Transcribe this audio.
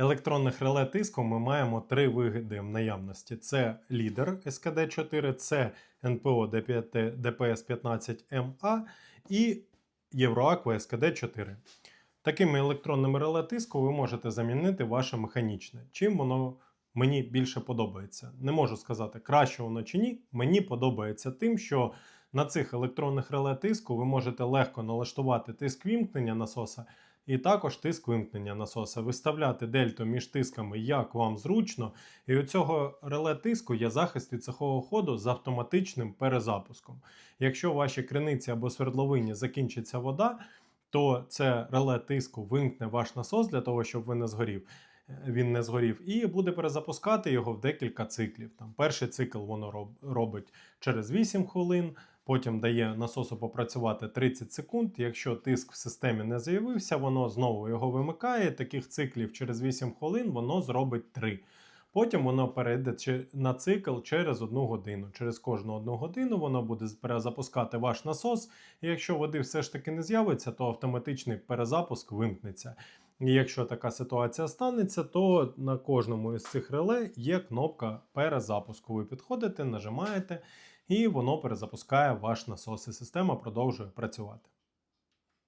електронних реле тиску ми маємо три види в наявності: це лідер СКД4, це НПО ДПС 15МА і Євроаква СКД4. Такими електронними реле тиску ви можете замінити ваше механічне. Чим воно мені більше подобається? Не можу сказати, краще воно чи ні. Мені подобається тим, що на цих електронних реле тиску ви можете легко налаштувати тиск вімкнення насоса і також тиск вимкнення насоса, виставляти дельту між тисками, як вам зручно. І у цього реле тиску є захист від сухого ходу з автоматичним перезапуском. Якщо у вашій криниці або свердловині закінчиться вода, то це реле тиску вимкне ваш насос для того, щоб ви не згорів. е, Він не згорів, і буде перезапускати його в декілька циклів. Там перший цикл воно роб- робить через 8 хвилин, потім дає насосу попрацювати 30 секунд. Якщо тиск в системі не з'явився, воно знову його вимикає. Таких циклів через 8 хвилин воно зробить 3. Потім воно перейде на цикл через одну годину. Через кожну одну годину воно буде перезапускати ваш насос. І якщо води все ж таки не з'явиться, то автоматичний перезапуск вимкнеться. Якщо така ситуація станеться, то на кожному із цих реле є кнопка перезапуску. Ви підходите, нажимаєте, і воно перезапускає ваш насос, і система продовжує працювати.